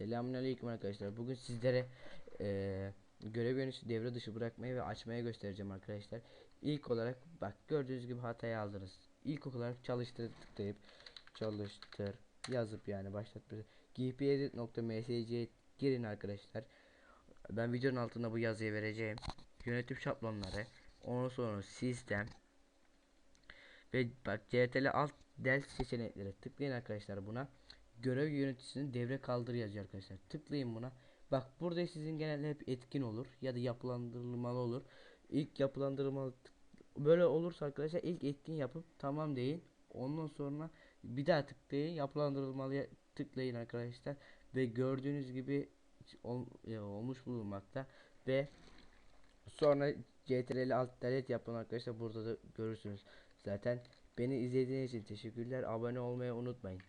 Selamünaleyküm arkadaşlar. Bugün sizlere eee görev yöneticisi devre dışı bırakmayı ve açmaya göstereceğim arkadaşlar. İlk olarak bak gördüğünüz gibi hatayı aldınız. İlk olarak çalıştır tıklayıp çalıştır yazıp yani başlat gpedit.msc'ye girin arkadaşlar. Ben videonun altına bu yazıyı vereceğim. Yönetim şablonları, ondan sonra sistem ve bak CTRL alt del seçenekleri tıklayın arkadaşlar buna görev yöneticisinin devre kaldır yazıyor arkadaşlar. Tıklayın buna. Bak burada sizin genelde hep etkin olur ya da yapılandırılmalı olur. İlk yapılandırılmalı böyle olursa arkadaşlar ilk etkin yapıp tamam deyin. Ondan sonra bir daha tıklayın yapılandırılmalıya tıklayın arkadaşlar ve gördüğünüz gibi e, olmuş bulunmakta ve sonra CTRL alt delete yapın arkadaşlar burada da görürsünüz. Zaten beni izlediğiniz için teşekkürler. Abone olmayı unutmayın.